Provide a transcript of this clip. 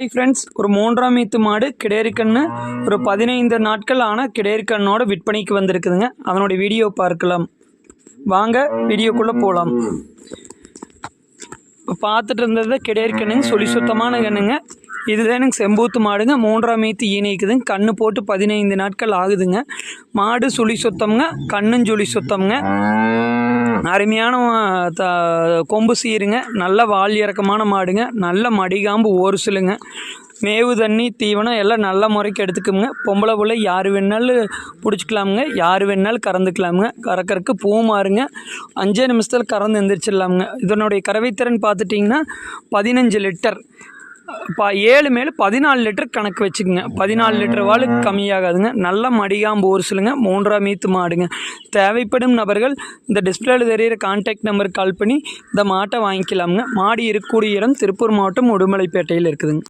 Hi friends ஒரு மூன்றாம் மீத்து மாடு கிடேரிக்கண்ணு ஒரு பதினைந்து நாட்கள் ஆனால் கிடேரிக்கண்ணோட விற்பனைக்கு வந்திருக்குதுங்க. அதனுடைய வீடியோ பார்க்கலாம். வாங்க வீடியோக்குள்ளே போகலாம் இப்போ பார்த்துட்டு இருந்தது கிடேரிக்கண்ணுங்க சொல்லி சுத்தமான கண்ணுங்க. இதுதான் எனக்கு செம்பூத்து மாடுங்க மூன்றாம் மீத்து ஈனிக்குதுங்க. கண்ணு போட்டு பதினைந்து நாட்கள் ஆகுதுங்க. மாடு சுழி சுத்தம்ங்க கண்ணும் சுழி சுத்தம்ங்க. அருமையான த கொம்பு சீருங்க. நல்ல வால் இறக்கமான மாடுங்க. நல்ல மடிகாம்பு ஒரு சிலுங்க மேவு தண்ணி தீவனம் எல்லாம் நல்ல முறைக்கு எடுத்துக்குங்க. பொம்பளை பிள்ளை யார் வேணாலும் பிடிச்சிக்கலாமுங்க. யார் வேணாலும் கறந்துக்கலாமுங்க. கறக்கறக்கு பூ மாறுங்க. அஞ்சே நிமிஷத்தில் கறந்து எந்திரிச்சிடலாமுங்க. இதனுடைய கறவைத்திறன் பார்த்துட்டிங்கன்னா பதினஞ்சு லிட்டர். இப்போ ஏழு மேல் பதினாலு லிட்டர் கணக்கு வச்சுக்கோங்க. பதினாலு லிட்டர் வாழ் கம்மியாகாதுங்க. நல்ல மடிகாம்பு ஒரு சொல்லுங்க மூன்றாம் மீத்து மாடுங்க. தேவைப்படும் நபர்கள் இந்த டிஸ்பிளேல தெரியிற கான்டாக்ட் நம்பருக்கு கால் பண்ணி இந்த மாட்டை வாங்கிக்கலாமுங்க. மாடு இருக்கக்கூடிய இடம் திருப்பூர் மாவட்டம் உடுமலைப்பேட்டையில் இருக்குதுங்க.